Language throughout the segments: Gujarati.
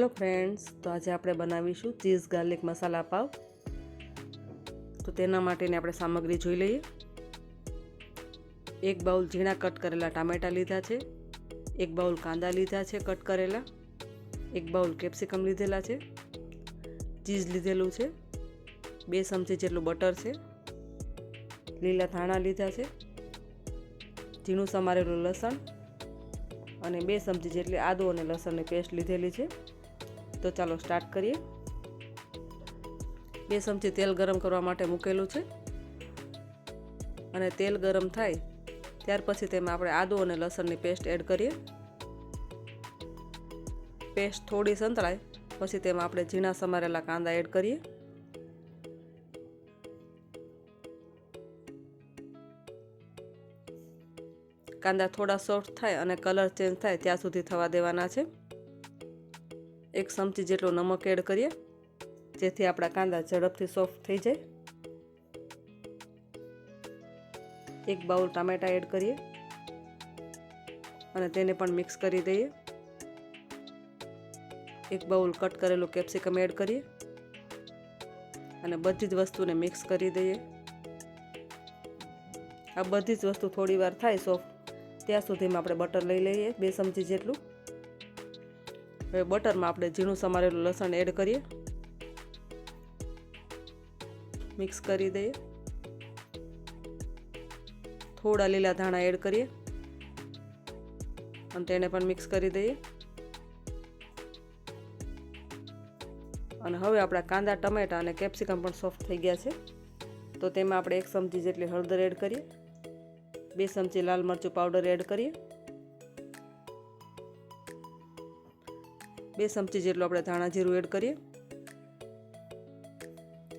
હેલો ફ્રેન્ડ્સ, તો આજે આપણે બનાવીશું ચીઝ ગાર્લિક મસાલા પાવ. તો તેના માટેની આપણે સામગ્રી જોઈ લઈએ. એક બાઉલ ઝીણા કટ કરેલા ટામેટાં લીધા છે. એક બાઉલ કાંદા લીધા છે કટ કરેલા. એક બાઉલ કેપ્સિકમ લીધેલા છે. ચીઝ લીધેલું છે. બે ચમચી જેટલું બટર છે. લીલા ધાણા લીધા છે. ઝીણું સમારેલું લસણ. અને બે ચમચી જેટલી આદુ અને લસણની પેસ્ટ લીધેલી છે. તો ચાલો સ્ટાર્ટ કરીએ. બે ચમચી તેલ ગરમ કરવા માટે મૂકેલું છે. અને તેલ ગરમ થાય ત્યાર પછી તેમાં આપણે આદુ અને લસણની પેસ્ટ એડ કરીએ. પેસ્ટ થોડી સંતળાય, પછી તેમાં આપણે ઝીણા સમારેલા કાંદા એડ કરીએ. કાંદા થોડા સોફ્ટ થાય અને કલર ચેન્જ થાય ત્યાં સુધી થવા દેવાના છે. એક ચમચી જેટલો નમક એડ કરીએ, જેથી આપણા કાંદા ઝડપથી સોફ્ટ થઈ જાય. એક બાઉલ ટામેટા એડ કરીએ અને તેને પણ મિક્સ કરી દઈએ. એક બાઉલ કટ કરેલું કેપ્સિકમ એડ કરીએ અને બધી જ વસ્તુને મિક્સ કરી દઈએ. આ બધી જ વસ્તુ થોડી વાર થાય સોફ્ટ ત્યાં સુધીમાં આપણે બટર લઈ લઈએ, બે ચમચી જેટલું. હવે બટરમાં આપણે ઝીણું સમારેલું લસણ એડ કરીએ. મિક્સ કરી દઈએ. થોડા લીલા ધાણા એડ કરીએ. અને તેને પણ મિક્સ કરી દઈએ. અને હવે આપણા કાંદા, ટમેટા અને કેપ્સિકમ પણ સોફ્ટ થઈ ગયા છે. તો તેમાં આપણે એક ચમચી જેટલી હળદર એડ કરીએ. બે ચમચી લાલ મરચું પાવડર એડ કરીએ. બે ચમચી જેટલું આપણે ધાણા જીરું એડ કરીએ.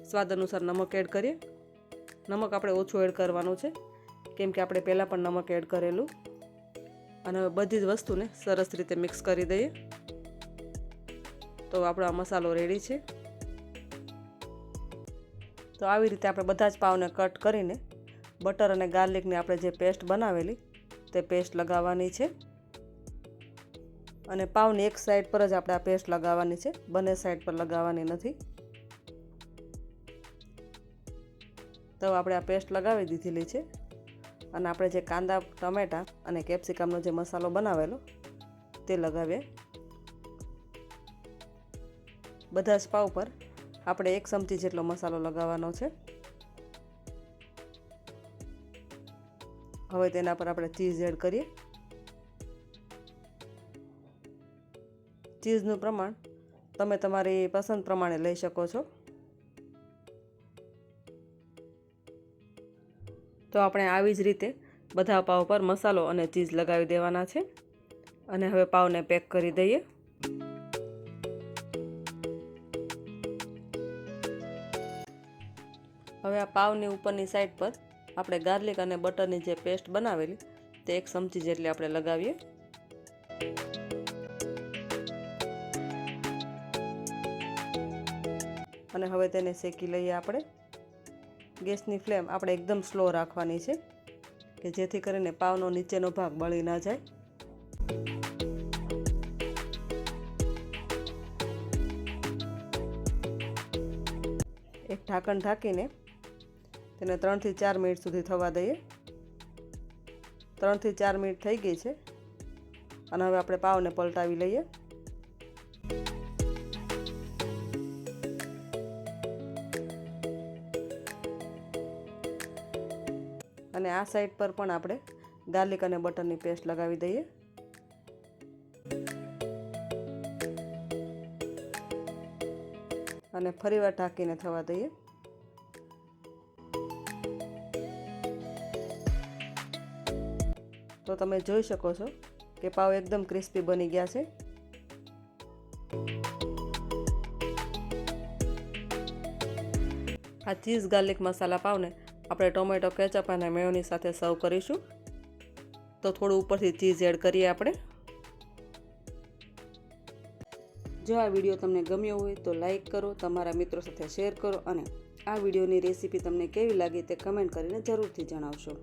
સ્વાદ અનુસાર નમક એડ કરીએ. નમક આપણે ઓછું એડ કરવાનું છે, કેમ કે આપણે પહેલાં પણ નમક એડ કરેલું. અને હવે બધી જ વસ્તુને સરસ રીતે મિક્સ કરી દઈએ. તો આપણો આ મસાલો રેડી છે. તો આવી રીતે આપણે બધા જ પાવને કટ કરીને બટર અને ગાર્લિકની આપણે જે પેસ્ટ બનાવેલી, તે પેસ્ટ લગાવવાની છે. અને પાવની એક સાઈડ પર જ આપણે આ પેસ્ટ લગાવવાની છે. બંને સાઈડ પર લગાવવાની નથી. તો આપણે આ પેસ્ટ લગાવી દીધેલી છે. અને આપણે જે કાંદા, ટમેટાં અને કેપ્સિકમનો જે મસાલો બનાવેલો, તે લગાવીએ. બધા જ પાવ પર આપણે એક ચમચી જેટલો મસાલો લગાવવાનો છે. હવે તેના પર આપણે ચીઝ એડ કરીએ. ચીઝનું પ્રમાણ તમે તમારી પસંદ પ્રમાણે લઈ શકો છો. તો આપણે આવી જ રીતે બધા પાવ પર મસાલો અને ચીઝ લગાવી દેવાના છે. અને હવે પાવને પેક કરી દઈએ. હવે આ પાવની ઉપરની સાઈડ પર આપણે ગાર્લિક અને બટરની જે પેસ્ટ બનાવેલી, તે એક ચમચી જેટલી આપણે લગાવીએ. અને હવે તેને શેકી લઈએ આપણે. ગેસની ફ્લેમ આપણે એકદમ સ્લો રાખવાની છે, કે જેથી કરીને પાવનો નીચેનો ભાગ બળી ના જાય. એક ઢાંકણ ઢાંકીને તેને ત્રણથી ચાર મિનિટ સુધી થવા દઈએ. ત્રણથી ચાર મિનિટ થઈ ગઈ છે. અને હવે આપણે પાવને પલટાવી લઈએ. અને આ સાઈડ પર પણ આપણે ગાર્લિક અને બટરની પેસ્ટ લગાવી દઈએ. અને ફરીવાર ઢાંકીને થવા દઈએ. તો તમે જોઈ શકો છો કે પાવ એકદમ ક્રિસ્પી બની ગયા છે. આ ચીઝ ગાર્લિક મસાલા પાવને આપણે ટોમેટો, કેચઅપ અને મેયોની સાથે સર્વ કરીશું. તો થોડું ઉપરથી ચીઝ એડ કરીએ આપણે. જો આ વીડિયો તમને ગમ્યો હોય તો લાઈક કરો, તમારા મિત્રો સાથે શેર કરો અને આ વિડીયોની રેસીપી તમને કેવી લાગી તે કમેન્ટ કરીને જરૂરથી જણાવશો.